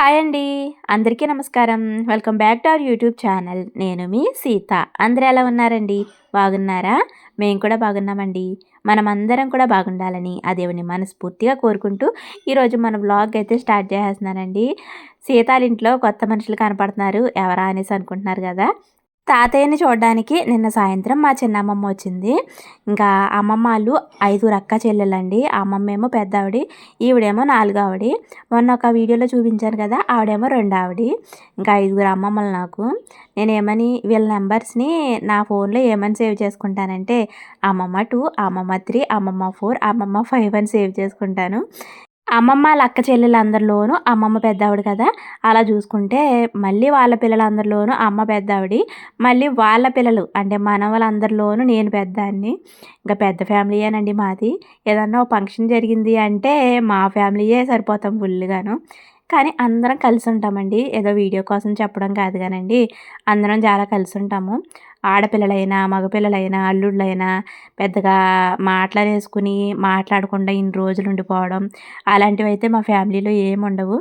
Hi అండి. అందరికీ నమస్కారం. Welcome back to our YouTube channel. నేను మీ సీత. అందరూ ఎలా ఉన్నారండి? బాగున్నారా? మేము కూడా బాగున్నామండి. మనమందరం కూడా బాగుండాలని ఆ దేవుని మనస్ఫూర్తిగా కోరుకుంటూ ఈరోజు మన బ్లాగ్ అయితే స్టార్ట్ చేసేస్తున్నానండి సీతాలింట్లో కొత్త మనుషులు కనపడుతున్నారు. ఎవరా అనేసి అనుకుంటున్నారు కదా? తాతయ్యని చూడడానికి నిన్న సాయంత్రం మా చిన్నమ్మమ్మ వచ్చింది. ఇంకా అమ్మమ్మ వాళ్ళు ఐదుగురు అక్క చెల్లెలండి. అమ్మమ్మ ఏమో పెద్ద ఆవిడ ఈవిడేమో నాలుగు ఆవిడ మొన్న ఒక వీడియోలో చూపించాను కదా ఆవిడేమో రెండు ఆవిడ ఇంకా ఐదుగురు అమ్మమ్మలు నాకు. నేను ఏమని వీళ్ళ నెంబర్స్ని నా ఫోన్లో ఏమని సేవ్ చేసుకుంటానంటే అమ్మమ్మ టూ అమ్మమ్మ త్రీ అమ్మమ్మ ఫోర్ అమ్మమ్మ ఫైవ్ అని సేవ్ చేసుకుంటాను. అమ్మమ్మ అక్క చెల్లెలందరిలోనూ అమ్మమ్మ పెద్దావిడ కదా. అలా చూసుకుంటే మళ్ళీ వాళ్ళ పిల్లలందరిలోనూ అమ్మ పెద్దావిడి మళ్ళీ వాళ్ళ పిల్లలు అంటే మనవలందరిలోనూ నేను పెద్దాన్ని. ఇంకా పెద్ద ఫ్యామిలీయేనండి మాది. ఏదన్నా ఫంక్షన్ జరిగింది అంటే మా ఫ్యామిలీయే సరిపోతాం ఫుల్గాను కానీ అందరం కలిసి ఉంటామండి. ఏదో వీడియో కోసం చెప్పడం కాదు కానండి. అందరం చాలా కలిసి ఉంటాము. ఆడపిల్లలైనా మగపిల్లలైనా అల్లుళ్ళైనా పెద్దగా మాట్లాడేసుకుని మాట్లాడకుండా ఇన్ని రోజులు ఉండిపోవడం అలాంటివి అయితే మా ఫ్యామిలీలో ఏమి ఉండవు.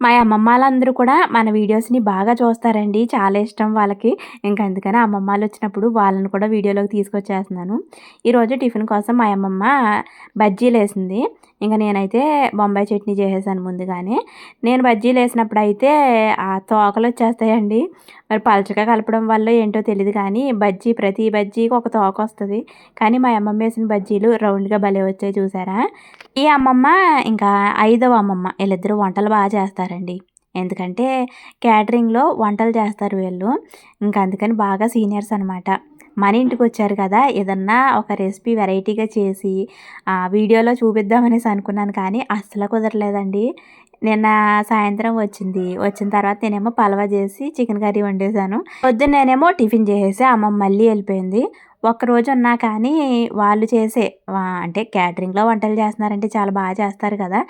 మా అమ్మమ్మ వాళ్ళందరూ కూడా మన వీడియోస్ని బాగా చూస్తారండి. చాలా ఇష్టం వాళ్ళకి. ఇంకా అందుకని అమ్మమ్మ వచ్చినప్పుడు వాళ్ళని కూడా వీడియోలోకి తీసుకొచ్చేస్తున్నాను. ఈరోజు టిఫిన్ కోసం మా అమ్మమ్మ బజ్జీలు వేసింది ఇంకా నేనైతే బొంబాయి చట్నీ చేసేసాను ముందుగానే. నేను బజ్జీలు వేసినప్పుడు అయితే ఆ తోకలు వచ్చేస్తాయండి. మరి పలచగా కలపడం వల్ల ఏంటో తెలియదు కానీ బజ్జీ ప్రతి బజ్జీకి ఒక తోక వస్తుంది. కానీ మా అమ్మమ్మ వేసిన బజ్జీలు రౌండ్గా భలే వచ్చాయి చూసారా? ఈ అమ్మమ్మ ఇంకా ఐదవ అమ్మమ్మ వీళ్ళిద్దరూ వంటలు బాగా చేస్తారండి. ఎందుకంటే క్యాటరింగ్లో వంటలు చేస్తారు వీళ్ళు. ఇంకా అందుకని బాగా సీనియర్స్ అనమాట మన ఇంటికి వచ్చారు కదా ఏదన్నా ఒక రెసిపీ వెరైటీగా చేసి వీడియోలో చూపిద్దామనేసి అనుకున్నాను కానీ అస్సలు కుదరలేదండి. నిన్న సాయంత్రం వచ్చింది. వచ్చిన తర్వాత నేనేమో పలవ చేసి చికెన్ కర్రీ వండేసాను పొద్దున్న నేనేమో టిఫిన్ చేసేసి అమ్మ మళ్ళీ వెళ్ళిపోయింది. ఒక్కరోజు ఉన్నా కానీ వాళ్ళు చేసే అంటే క్యాటరింగ్లో వంటలు చేస్తున్నారంటే చాలా బాగా చేస్తారు కదా.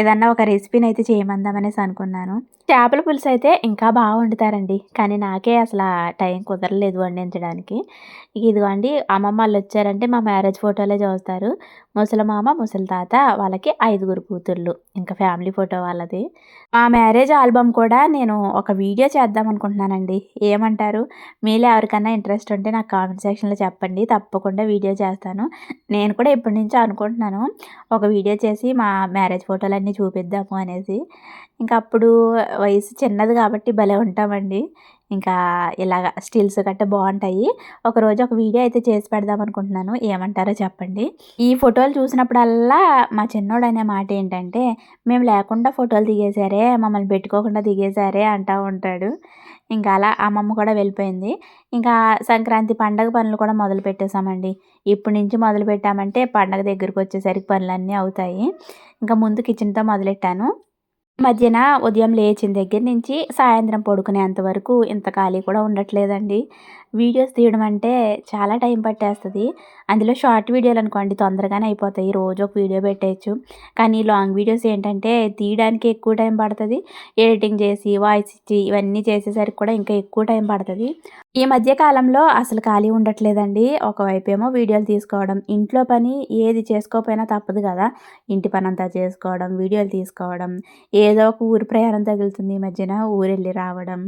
ఏదన్నా ఒక రెసిపీని అయితే చేయమందామనేసి అనుకున్నాను. చేపల పులుసు అయితే ఇంకా బాగా వండుతారండి. కానీ నాకే అసలు టైం కుదరలేదు వండించడానికి. ఇదిగోండి అమ్మమ్మ వాళ్ళు వచ్చారంటే మా మ్యారేజ్ ఫోటోలే చూస్తారు. ముసలమామ ముసలి తాత వాళ్ళకి ఐదుగురు కూతుర్లు. ఇంకా ఫ్యామిలీ ఫోటో వాళ్ళది. మా మ్యారేజ్ ఆల్బమ్ కూడా నేను ఒక వీడియో చేద్దాం అనుకుంటున్నానండి. ఏమంటారు? మీలో ఎవరికన్నా ఇంట్రెస్ట్ ఉంటే నాకు కామెంట్ సెక్షన్లో చెప్పండి. తప్పకుండా వీడియో చేస్తాను. నేను కూడా ఇప్పటి నుంచి అనుకుంటున్నాను. ఒక వీడియో చేసి మా మ్యారేజ్ ఫోటోలన్నీ చూపిద్దాము అనేసి. ఇంకా అప్పుడు వయసు చిన్నది కాబట్టి భలే ఉంటామండి. ఇంకా ఇలాగ స్టిల్స్ గట్ట బాగుంటాయి. ఒకరోజు ఒక వీడియో అయితే చేసి పెడదాం అనుకుంటున్నాను. ఏమంటారో చెప్పండి. ఈ ఫోటోలు చూసినప్పుడల్లా మా చిన్నోడు అనే మాట ఏంటంటే మేము లేకుండా ఫోటోలు దిగేశారే మమ్మల్ని పెట్టుకోకుండా దిగేశారే అంటూ ఉంటాడు. ఇంకా అలా అమ్మమ్మ కూడా వెళ్ళిపోయింది. ఇంకా సంక్రాంతి పండగ పనులు కూడా మొదలు పెట్టేశామండి. ఇప్పటి నుంచి మొదలు పెట్టామంటే పండగ దగ్గరికి వచ్చేసరికి పనులన్నీ అవుతాయి. ఇంకా ముందు కిచెన్తో మొదలెట్టాను. మధ్యన ఉదయం లేచిన దగ్గర నుంచి సాయంత్రం పడుకునేంత వరకు ఇంత ఖాళీ కూడా ఉండట్లేదండి. వీడియోస్ తీయడం అంటే చాలా టైం పట్టేస్తుంది. అందులో షార్ట్ వీడియోలు అనుకోండి తొందరగానే అయిపోతాయి. రోజు ఒక వీడియో పెట్టేయచ్చు. కానీ లాంగ్ వీడియోస్ ఏంటంటే తీయడానికి ఎక్కువ టైం పడుతుంది. ఎడిటింగ్ చేసి వాయిస్ ఇచ్చి ఇవన్నీ చేసేసరికి కూడా ఇంకా ఎక్కువ టైం పడుతుంది. ఈ మధ్య కాలంలో అసలు ఖాళీ ఉండట్లేదండి. ఒకవైపు ఏమో వీడియోలు తీసుకోవడం. ఇంట్లో పని ఏది చేసుకోకపోయినా తప్పదు కదా. ఇంటి పని అంతా చేసుకోవడం వీడియోలు తీసుకోవడం. ఏదో ఒక ఊరి ప్రయాణం తగులుతుంది ఈ మధ్యన. ఊరెళ్ళి రావడం.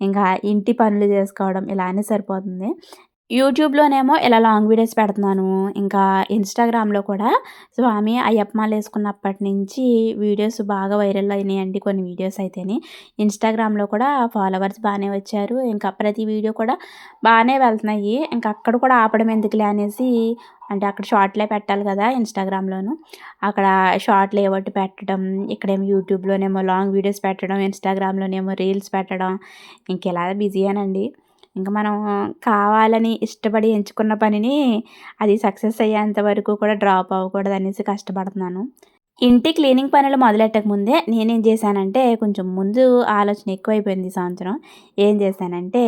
ఇంకా ఇంటి పనులు చేసుకోవడం. ఇలానే సరిపోతుంది. యూట్యూబ్లోనేమో ఇలా లాంగ్ వీడియోస్ పెడుతున్నాను. ఇంకా ఇన్స్టాగ్రామ్లో కూడా స్వామి అయ్యప్పమాలు వేసుకున్నప్పటి నుంచి వీడియోస్ బాగా వైరల్ అయినాయండి కొన్ని వీడియోస్ అయితేనే. ఇన్స్టాగ్రామ్లో కూడా ఫాలోవర్స్ బాగానే వచ్చారు. ఇంకా ప్రతి వీడియో కూడా బాగానే వెళ్తున్నాయి. ఇంకా అక్కడ కూడా ఆపడం ఎందుకులే అనేసి అంటే అక్కడ షార్ట్లే పెట్టాలి కదా ఇన్స్టాగ్రామ్లోను. అక్కడ షార్ట్లు ఏవోటి పెట్టడం ఇక్కడేమో యూట్యూబ్లోనేమో లాంగ్ వీడియోస్ పెట్టడం ఇన్స్టాగ్రామ్లోనేమో రీల్స్ పెట్టడం ఇంకెలా బిజీయేనండి ఇంకా మనం కావాలని ఇష్టపడి ఎంచుకున్న పనిని అది సక్సెస్ అయ్యేంత వరకు కూడా డ్రాప్ అవ్వకూడదు అనేసి కష్టపడుతున్నాను. ఇంటి క్లీనింగ్ పనులు మొదలెట్టక ముందే నేనేం చేశానంటే కొంచెం ముందు ఆలోచన ఎక్కువైపోయింది ఈ సంవత్సరం. ఏం చేశానంటే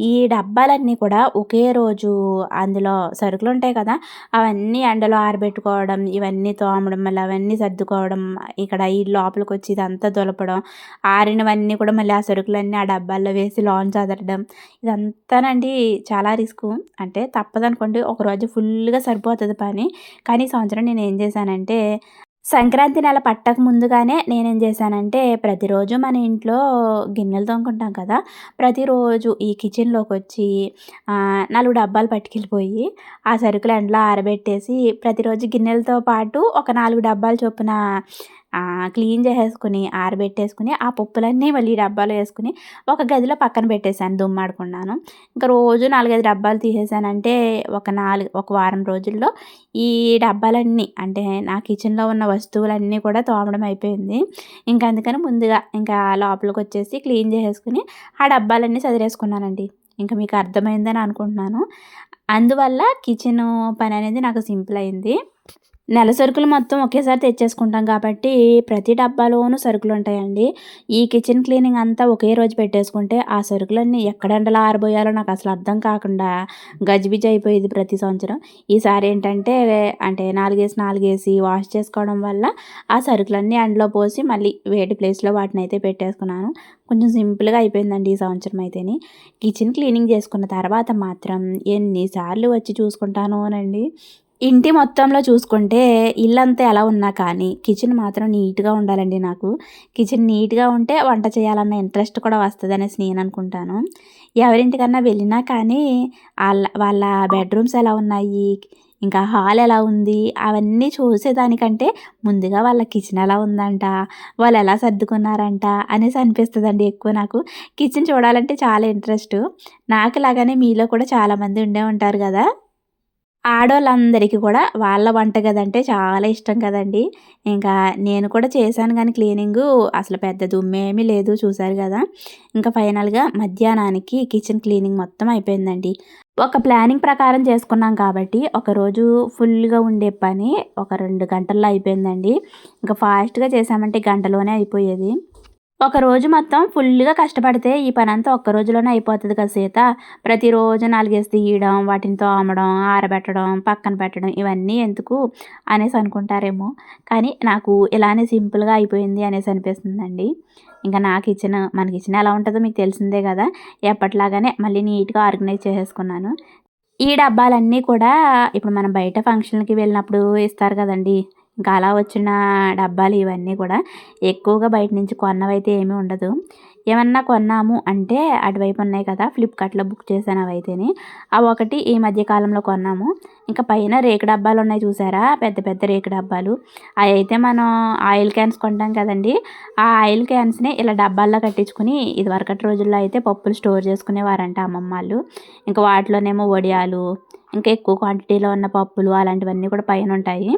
ఈ డబ్బాలన్నీ కూడా ఒకే రోజు అందులో సరుకులు ఉంటాయి కదా అవన్నీ ఎండలో ఆరబెట్టుకోవడం ఇవన్నీ తోమడం మళ్ళీ అవన్నీ సర్దుకోవడం ఇక్కడ ఈ లోపలికి వచ్చి ఇదంతా దులపడం ఆరినవన్నీ కూడా మళ్ళీ ఆ సరుకులన్నీ ఆ డబ్బాల్లో వేసి లాంచ్ చదరడం ఇదంతానండి చాలా రిస్క్. అంటే తప్పదనుకోండి ఒకరోజు ఫుల్గా సరిపోతుంది పని. కానీ ఈ సంవత్సరం నేను ఏం చేశానంటే సంక్రాంతి నెల పట్టక ముందుగానే నేనేం చేశానంటే ప్రతిరోజు మన ఇంట్లో గిన్నెలు తోముకుంటాం కదా ప్రతిరోజు ఈ కిచెన్లోకి వచ్చి నాలుగు డబ్బాలు పట్టుకెళ్ళిపోయి ఆ సరుకులు ఎండలో ఆరబెట్టేసి ప్రతిరోజు గిన్నెలతో పాటు ఒక నాలుగు డబ్బాలు చొప్పున క్లీన్ చేసేసుకుని ఆరబెట్టేసుకుని ఆ పప్పులన్నీ మళ్ళీ డబ్బాలో వేసుకుని ఒక గదిలో పక్కన పెట్టేశాను దుమ్మాడుకున్నాను ఇంకా రోజు నాలుగైదు డబ్బాలు తీసేసానంటే ఒక నాలుగు ఒక వారం రోజుల్లో ఈ డబ్బాలన్నీ అంటే నా కిచెన్లో ఉన్న వస్తువులన్నీ కూడా తోమడం అయిపోయింది. ఇంకా అందుకని ముందుగా ఇంకా లోపలికి వచ్చేసి క్లీన్ చేసేసుకుని ఆ డబ్బాలన్నీ చదివేసుకున్నానండి ఇంకా మీకు అర్థమైందని అనుకుంటున్నాను. అందువల్ల కిచెన్ పని అనేది నాకు సింపుల్ అయింది నెల సరుకులు మొత్తం ఒకేసారి తెచ్చేసుకుంటాం కాబట్టి ప్రతి డబ్బాలోనూ సరుకులు ఉంటాయండి. ఈ కిచెన్ క్లీనింగ్ అంతా ఒకే రోజు పెట్టేసుకుంటే ఆ సరుకులన్నీ ఎక్కడ ఎండలో ఆరబోయాలో నాకు అసలు అర్థం కాకుండా గజిబిజి అయిపోయేది ప్రతి సంవత్సరం. ఈసారి ఏంటంటే అంటే నాలుగేసి నాలుగేసి వాష్ చేసుకోవడం వల్ల ఆ సరుకులన్నీ ఎండలో పోసి మళ్ళీ వేడి ప్లేస్లో వాటిని అయితే పెట్టేసుకున్నాను. కొంచెం సింపుల్గా అయిపోయిందండి ఈ సంవత్సరం అయితేని. కిచెన్ క్లీనింగ్ చేసుకున్న తర్వాత మాత్రం ఎన్నిసార్లు వచ్చి చూసుకుంటాను అనండి ఇంటి మొత్తంలో చూసుకుంటే ఇల్లంతా ఎలా ఉన్నా కానీ కిచెన్ మాత్రం నీట్గా ఉండాలండి నాకు. కిచెన్ నీట్గా ఉంటే వంట చేయాలన్న ఇంట్రెస్ట్ కూడా వస్తుంది అనేసి నేను అనుకుంటాను. ఎవరింటికన్నా వెళ్ళినా కానీ వాళ్ళ వాళ్ళ బెడ్రూమ్స్ ఎలా ఉన్నాయి ఇంకా హాల్ ఎలా ఉంది అవన్నీ చూసేదానికంటే ముందుగా వాళ్ళ కిచెన్ ఎలా ఉందంట వాళ్ళు ఎలా సర్దుకున్నారంట అనేసి అనిపిస్తుందండి ఎక్కువ నాకు. కిచెన్ చూడాలంటే చాలా ఇంట్రెస్ట్. నాకు లాగానే మీలో కూడా చాలామంది ఉండే ఉంటారు కదా. ఆడవాళ్ళందరికీ కూడా వాళ్ళ వంటగది అంటే చాలా ఇష్టం కదండీ! ఇంకా నేను కూడా చేశాను కానీ క్లీనింగు అసలు పెద్ద దుమ్మేమీ లేదు చూసారు కదా! ఇంకా ఫైనల్‌గా మధ్యాహ్నానికి కిచెన్ క్లీనింగ్ మొత్తం అయిపోయిందండి. ఒక ప్లానింగ్ ప్రకారం చేసుకున్నాం కాబట్టి ఒకరోజు ఫుల్‌గా ఉండే పని ఒక రెండు గంటల్లో అయిపోయిందండి. ఇంకా ఫాస్ట్‌గా చేసామంటే గంటలోనే అయిపోయేది. ఒక రోజు మొత్తం ఫుల్గా కష్టపడితే ఈ పని అంతా ఒక్క రోజులోనే అయిపోతుంది కదా సీత. ప్రతిరోజు నాలుగేసి తీయడం వాటిని తోమడం ఆరబెట్టడం పక్కన పెట్టడం ఇవన్నీ ఎందుకు అనేసి అనుకుంటారేమో. కానీ నాకు ఇలానే సింపుల్గా అయిపోయింది అనేసి అనిపిస్తుందండి. ఇంకా నా కిచెన్ మన కిచెన్ ఎలా ఉంటుందో మీకు తెలిసిందే కదా. ఎప్పటిలాగానే మళ్ళీ నీట్గా ఆర్గనైజ్ చేసేసుకున్నాను. ఈ డబ్బాలన్నీ కూడా ఇప్పుడు మనం బయట ఫంక్షన్కి వెళ్ళినప్పుడు ఇస్తారు కదండి. ఇంకా అలా వచ్చిన డబ్బాలు ఇవన్నీ కూడా ఎక్కువగా బయట నుంచి కొన్నవైతే ఏమీ ఉండదు. ఏమన్నా కొన్నాము అంటే అటువైపు ఉన్నాయి కదా ఫ్లిప్కార్ట్లో బుక్ చేశాను అవైతేని. అవి ఒకటి ఈ మధ్య కాలంలో కొన్నాము. ఇంకా పైన రేకు డబ్బాలు ఉన్నాయి చూసారా? పెద్ద పెద్ద రేకు డబ్బాలు. అవి అయితే మనం ఆయిల్ క్యాన్స్ కొంటాం కదండి. ఆ ఆయిల్ క్యాన్స్ని ఇలా డబ్బాల్లో కట్టించుకుని ఇదివరకటి రోజుల్లో అయితే పప్పులు స్టోర్ చేసుకునేవారంట అమ్మమ్మ వాళ్ళు. ఇంకా వాటిలోనేమో వడియాలు ఇంకా ఎక్కువ క్వాంటిటీలో ఉన్న పప్పులు అలాంటివన్నీ కూడా పైన ఉంటాయి.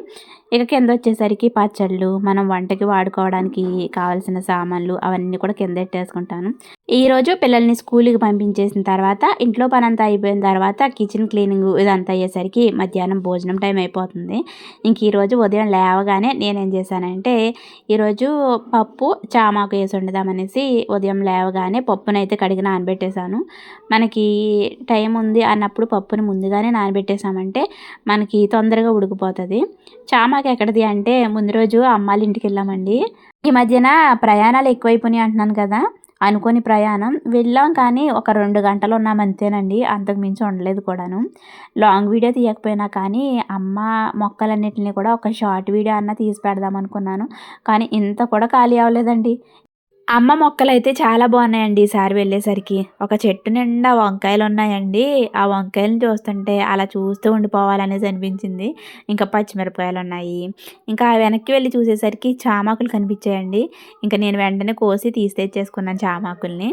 ఇక కింద వచ్చేసరికి పచ్చళ్ళు మనం వంటకి వాడుకోవడానికి కావాల్సిన సామాన్లు అవన్నీ కూడా కింద పెట్టేసుకుంటాను ఈరోజు పిల్లల్ని స్కూల్కి పంపించేసిన తర్వాత ఇంట్లో పని అంతా అయిపోయిన తర్వాత కిచెన్ క్లీనింగ్ ఇదంతా అయ్యేసరికి మధ్యాహ్నం భోజనం టైం అయిపోతుంది. ఇంక ఈరోజు ఉదయం లేవగానే నేనేం చేశానంటే ఈరోజు పప్పు చామాకు వేసి వండుదామనేసి ఉదయం లేవగానే పప్పునైతే కడిగి నానబెట్టేశాను. మనకి టైం ఉంది అన్నప్పుడు పప్పుని ముందుగానే నానబెట్టేసామంటే మనకి తొందరగా ఉడికిపోతుంది. చామా మాకు ఎక్కడిది అంటే ముందు రోజు అమ్మాళ్ళ ఇంటికి వెళ్ళామండి. ఈ మధ్యన ప్రయాణాలు ఎక్కువైపోయినాయి అంటున్నాను కదా. అనుకోని ప్రయాణం. వెళ్ళాం కానీ ఒక రెండు గంటలు ఉన్నాం అంతేనండి. అంతకుమించి ఉండలేదు కూడాను. లాంగ్ వీడియో తీయకపోయినా కానీ అమ్మ మొక్కలన్నిటిని కూడా ఒక షార్ట్ వీడియో అన్న తీసి పెడదాం అనుకున్నాను. కానీ ఇంత కూడా ఖాళీ అవ్వలేదండి. అమ్మ మొక్కలు అయితే చాలా బాగున్నాయండి ఈసారి వెళ్ళేసరికి. ఒక చెట్టు నిండా వంకాయలు ఉన్నాయండి ఆ వంకాయలను చూస్తుంటే అలా చూస్తూ ఉండిపోవాలనేసి అనిపించింది. ఇంకా పచ్చిమిరపకాయలు ఉన్నాయి ఇంకా వెనక్కి వెళ్ళి చూసేసరికి చామాకులు కనిపించాయండి. ఇంకా నేను వెంటనే కోసి తీసి తెచ్చేసుకున్నాను చామాకుల్ని.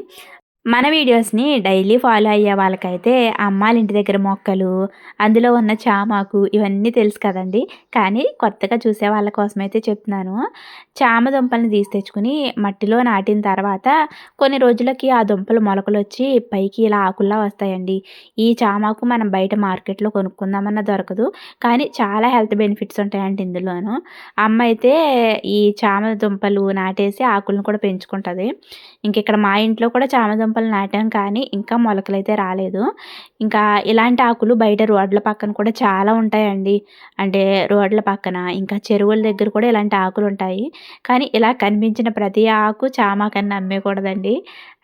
మన వీడియోస్ని డైలీ ఫాలో అయ్యే వాళ్ళకైతే అమ్మాళ్ళ ఇంటి దగ్గర మొక్కలు అందులో ఉన్న చామాకు ఇవన్నీ తెలుసు కదండి. కానీ కొత్తగా చూసే వాళ్ళ కోసం అయితే చెప్తున్నాను. చామ దుంపల్ని తీసి తెచ్చుకుని మట్టిలో నాటిన తర్వాత కొన్ని రోజులకి ఆ దుంపలు మొలకలు వచ్చి పైకి ఇలా ఆకుల్లా వస్తాయండి. ఈ చామాకు మనం బయట మార్కెట్లో కొనుక్కుందామన్నా దొరకదు. కానీ చాలా హెల్త్ బెనిఫిట్స్ ఉంటాయండి ఇందులోను. అమ్మ అయితే ఈ చామ దుంపలు నాటేసి ఆకులను కూడా పెంచుకుంటుంది. ఇంక ఇక్కడ మా ఇంట్లో కూడా చామ దుంపలు నాటాం కానీ ఇంకా మొలకలైతే రాలేదు. ఇంకా ఇలాంటి ఆకులు బయట రోడ్ల పక్కన కూడా చాలా ఉంటాయండి. అంటే రోడ్ల పక్కన ఇంకా చెరువుల దగ్గర కూడా ఇలాంటి ఆకులు ఉంటాయి. కానీ ఇలా కనిపించిన ప్రతి ఆకు చామాకన్నా అమ్మేయకూడదండి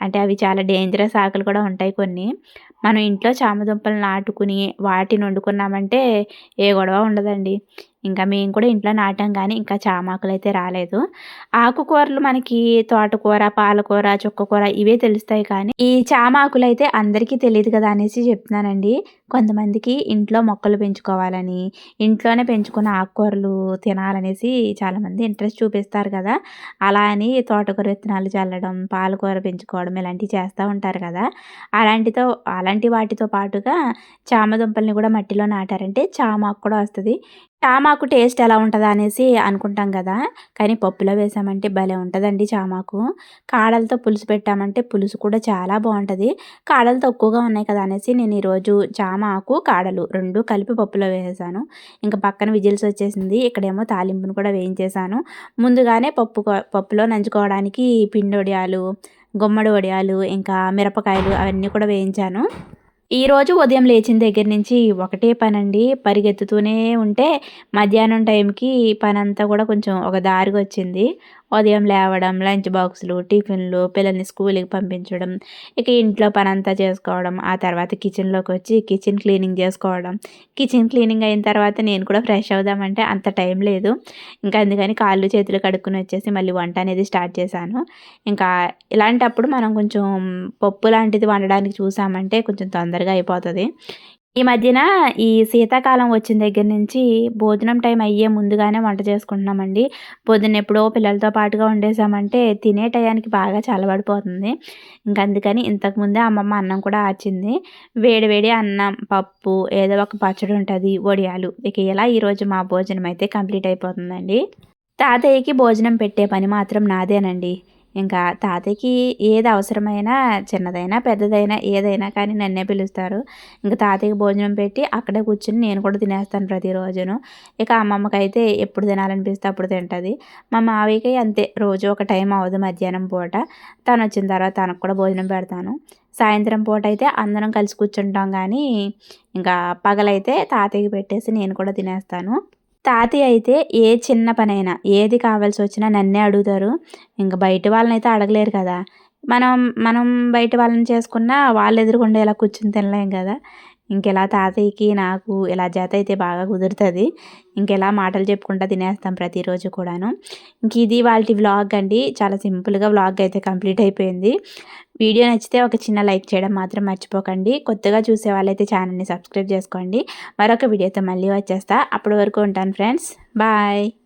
అంటే అవి చాలా డేంజరస్ ఆకులు కూడా ఉంటాయి కొన్ని. మనం ఇంట్లో చామదుంపలు నాటుకుని వాటిని వండుకున్నామంటే ఏ గొడవ ఉండదండి. ఇంకా మేము కూడా ఇంట్లో నాటాం కానీ ఇంకా చామాకులు అయితే రాలేదు. ఆకుకూరలు మనకి తోటకూర పాలకూర చుక్కకూర ఇవే తెలుస్తాయి కానీ ఈ చామాకులు అయితే అందరికీ తెలియదు కదా అనేసి చెప్తున్నానండి. కొంతమందికి ఇంట్లో మొక్కలు పెంచుకోవాలని ఇంట్లోనే పెంచుకున్న ఆకుకూరలు తినాలనేసి చాలామంది ఇంట్రెస్ట్ చూపిస్తారు కదా. అలా అని తోటకూర విత్తనాలు చల్లడం పాలకూర పెంచుకోవడం ఇలాంటివి చేస్తూ ఉంటారు కదా. అలాంటితో అలాంటి వాటితో పాటుగా చామ దుంపల్ని కూడా మట్టిలో నాటారంటే చామాకు కూడా వస్తుంది. చామాకు టేస్ట్ ఎలా ఉంటుందా అనేసి అనుకుంటాం కదా. కానీ పప్పులో వేసామంటే భలే ఉంటుందండి చామాకు. కాడలతో పులుసు పెట్టామంటే పులుసు కూడా చాలా బాగుంటుంది. కాడలు తక్కువగా ఉన్నాయి కదా అనేసి నేను ఈరోజు చామ ఆకు కాడలు రెండు కలిపి పప్పులో వేసేసాను. ఇంకా పక్కన విజిల్స్ వచ్చేసింది. ఇక్కడేమో తాలింపును కూడా వేయించేసాను. ముందుగానే పప్పు పప్పులో నంచుకోవడానికి పిండి వడియాలు గుమ్మడి వడియాలు ఇంకా మిరపకాయలు అవన్నీ కూడా వేయించాను. ఈరోజు ఉదయం లేచిన దగ్గర నుంచి ఒకటే పని అండి పరిగెత్తుతూనే ఉంటే మధ్యాహ్నం టైంకి పని అంతా కూడా కొంచెం ఒక దారిగా వచ్చింది. ఉదయం లేవడం లంచ్ బాక్సులు టిఫిన్లు పిల్లల్ని స్కూల్కి పంపించడం ఇక ఇంట్లో పని అంతా చేసుకోవడం ఆ తర్వాత కిచెన్లోకి వచ్చి కిచెన్ క్లీనింగ్ చేసుకోవడం. కిచెన్ క్లీనింగ్ అయిన తర్వాత నేను కూడా ఫ్రెష్ అవుదామంటే అంత టైం లేదు. ఇంకా అందుకని కాళ్ళు చేతులు కడుక్కుని వచ్చేసి మళ్ళీ వంట అనేది స్టార్ట్ చేశాను. ఇంకా ఇలాంటప్పుడు మనం కొంచెం పప్పు లాంటిది వండడానికి చూసామంటే కొంచెం తొందరగా అయిపోతుంది. ఈ మధ్యన ఈ శీతాకాలం వచ్చిన దగ్గర నుంచి భోజనం టైం అయ్యే ముందుగానే వంట చేసుకుంటున్నామండి. పొద్దున్న ఎప్పుడో పిల్లలతో పాటుగా వండేసామంటే తినే టయానికి బాగా చల్లబడిపోతుంది. ఇంక అందుకని ఇంతకుముందే అమ్మమ్మ అన్నం కూడా ఆచింది వేడి వేడి అన్నం పప్పు ఏదో ఒక పచ్చడి ఉంటుంది వడియాలు. ఇక ఇలా ఈరోజు మా భోజనం అయితే కంప్లీట్ అయిపోతుందండి. తాతయ్యకి భోజనం పెట్టే పని మాత్రం నాదేనండి. ఇంకా తాతయ్యకి ఏది అవసరమైనా చిన్నదైనా పెద్దదైనా ఏదైనా కానీ నన్నే పిలుస్తారు. ఇంకా తాతయ్యకి భోజనం పెట్టి అక్కడే కూర్చుని నేను కూడా తినేస్తాను ప్రతిరోజును. ఇక అమ్మమ్మకి అయితే ఎప్పుడు తినాలనిపిస్తే అప్పుడు తింటుంది. మా మావయ్యకి అంతే రోజు ఒక టైం అవ్వదు మధ్యాహ్నం పూట. తను వచ్చిన తర్వాత తనకు కూడా భోజనం పెడతాను. సాయంత్రం పూట అయితే అందరం కలిసి కూర్చుంటాం కానీ ఇంకా పగలైతే తాతయ్యకి పెట్టేసి నేను కూడా తినేస్తాను. తాతయ్య అయితే ఏ చిన్న పనైనా ఏది కావాల్సి వచ్చినా నన్నే అడుగుతారు. ఇంకా బయట వాళ్ళని అయితే అడగలేరు కదా. మనం మనం బయట వాళ్ళని చేసుకున్నా వాళ్ళు ఎదురుకుండా ఇలా కూర్చుని తినలేం కదా. ఇంకెలా తాతయ్యకి నాకు ఇలా జత అయితే బాగా కుదురుతుంది ఇంకెలా మాటలు చెప్పుకుంటా తినేస్తాం ప్రతిరోజు కూడాను. ఇంక ఇది వాళ్ళ వ్లాగ్ అండి. చాలా సింపుల్గా వ్లాగ్ అయితే కంప్లీట్ అయిపోయింది. వీడియో నచ్చితే ఒక చిన్న లైక్ చేయడం మాత్రం మర్చిపోకండి. కొత్తగా చూసే వాళ్ళైతే ఛానల్ని సబ్స్క్రైబ్ చేసుకోండి. మరొక వీడియోతో మళ్ళీ వచ్చేస్తా. అప్పటి వరకు ఉంటాను ఫ్రెండ్స్. బాయ్.